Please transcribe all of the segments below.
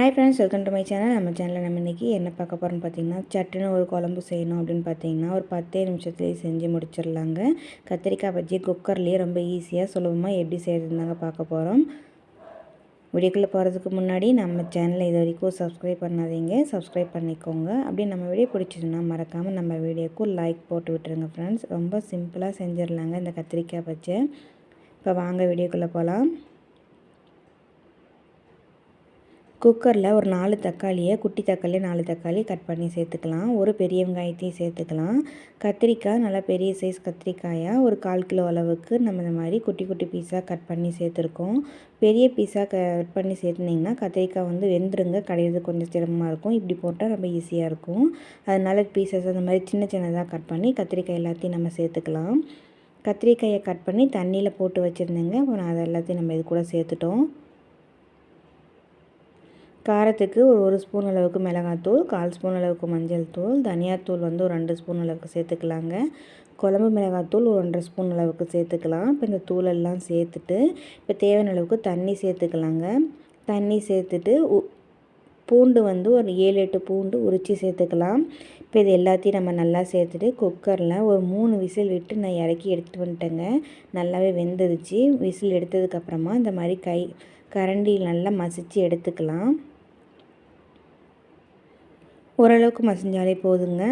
Hi friends welcome to my channel நம்ம சேனலில் நம்ம இன்றைக்கி என்ன பார்க்க போகிறோம்னு பார்த்தீங்கன்னா சட்டுன்னு ஒரு குழம்பு செய்யணும் அப்படின்னு பார்த்தீங்கன்னா ஒரு பத்தே நிமிஷத்துலேயே செஞ்சு முடிச்சிடலாங்க. கத்திரிக்காய் பஜ்ஜி குக்கர்லேயே ரொம்ப ஈஸியாக சுலபமாக எப்படி செய்கிறதுனாங்க பார்க்க போகிறோம் வீடியோக்குள்ளே போகிறதுக்கு முன்னாடி நம்ம சேனலை இது வரைக்கும் சப்ஸ்கிரைப் பண்ணாதீங்க. சப்ஸ்கிரைப் பண்ணிக்கோங்க. அப்படி நம்ம வீடியோ பிடிச்சிதுன்னா மறக்காமல் நம்ம வீடியோக்கும் லைக் போட்டு விட்டுருங்க ஃப்ரெண்ட்ஸ் ரொம்ப சிம்பிளாக செஞ்சிடலாங்க இந்த கத்திரிக்காய் பச்சை இப்போ வாங்க வீடியோக்குள்ளே போகலாம் குக்கரில் ஒரு நாலு தக்காளியை குட்டி தக்காளி நாலு தக்காளி கட் பண்ணி சேர்த்துக்கலாம். ஒரு பெரிய வெங்காயத்தையும் சேர்த்துக்கலாம். கத்திரிக்காய் நல்லா பெரிய சைஸ் கத்திரிக்காயாக ஒரு கால் கிலோ அளவுக்கு நம்ம இந்த மாதிரி குட்டி குட்டி பீஸாக கட் பண்ணி சேர்த்துருக்கோம். பெரிய பீஸாக கட் பண்ணி சேர்த்துனிங்கன்னா கத்திரிக்காய் வந்து வெந்துருங்க. கடையிறது கொஞ்சம் சிரமமாக இருக்கும். இப்படி போட்டால் ரொம்ப ஈஸியாக இருக்கும். அதனால் பீசஸ் அந்த மாதிரி சின்ன சின்னதாக கட் பண்ணி கத்திரிக்காய் எல்லாத்தையும் நம்ம சேர்த்துக்கலாம். கத்திரிக்காயை கட் பண்ணி தண்ணியில் போட்டு வச்சுருந்தேங்க. அப்புறம் அதை எல்லாத்தையும் நம்ம இது கூட சேர்த்துட்டோம். காரத்துக்கு ஒரு ஒரு ஸ்பூன் அளவுக்கு மிளகாத்தூள் கால் ஸ்பூன் அளவுக்கு மஞ்சள் தூள் தனியாத்தூள் வந்து ஒரு ரெண்டு ஸ்பூன் அளவுக்கு சேர்த்துக்கலாங்க. குழம்பு மிளகாத்தூள் ஒரு ஒன்றரை ஸ்பூன் அளவுக்கு சேர்த்துக்கலாம். இப்போ இந்த தூளெல்லாம் சேர்த்துட்டு இப்போ தேவையான அளவுக்கு தண்ணி சேர்த்துக்கலாங்க. தண்ணி சேர்த்துட்டு பூண்டு வந்து ஒரு ஏழு எட்டு பூண்டு உரித்து சேர்த்துக்கலாம். இப்போ இது எல்லாத்தையும் நம்ம நல்லா சேர்த்துட்டு குக்கரில் ஒரு மூணு விசில் விட்டு நான் இறக்கி எடுத்துகிட்டு வந்துட்டேங்க. நல்லாவே வெந்துருச்சு. விசில் எடுத்ததுக்கப்புறமா இந்த மாதிரி கை கரண்டி நல்லா மசித்து எடுத்துக்கலாம். ஓரளவுக்கு மசிஞ்சாலே போதுங்க.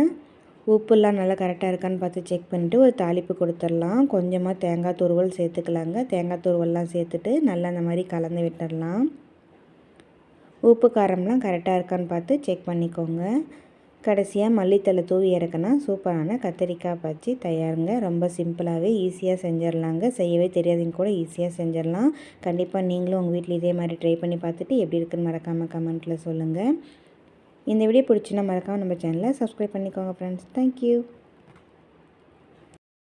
உப்புலாம் நல்லா கரெக்டாக இருக்கான்னு பார்த்து செக் பண்ணிவிட்டு ஒரு தாளிப்பு கொடுத்துடலாம். கொஞ்சமாக தேங்காய் துருவல் சேர்த்துக்கலாங்க. தேங்காய் துருவல்லாம் சேர்த்துட்டு நல்லா அந்த மாதிரி கலந்து விட்டுடலாம். உப்பு காரம்லாம் கரெக்டாக இருக்கான்னு பார்த்து செக் பண்ணிக்கோங்க. கடைசியாக மல்லித்தலை தூவி இறக்குனா சூப்பரான கத்திரிக்காய் பச்சி தயாருங்க. ரொம்ப சிம்பிளாகவே ஈஸியாக செஞ்சிடலாங்க. செய்யவே தெரியாதுங்க கூட ஈஸியாக செஞ்சிடலாம். கண்டிப்பாக நீங்களும் உங்கள் வீட்டில் இதே மாதிரி ட்ரை பண்ணி பார்த்துட்டு எப்படி இருக்குன்னு மறக்காமல் கமெண்ட்டில் சொல்லுங்கள் இந்த வீடியோ பிடிச்சின்னா மறக்காமல் நம்ம சேனலை சப்ஸ்கிரைப் பண்ணிக்கோங்க ஃப்ரெண்ட்ஸ் தேங்க்யூ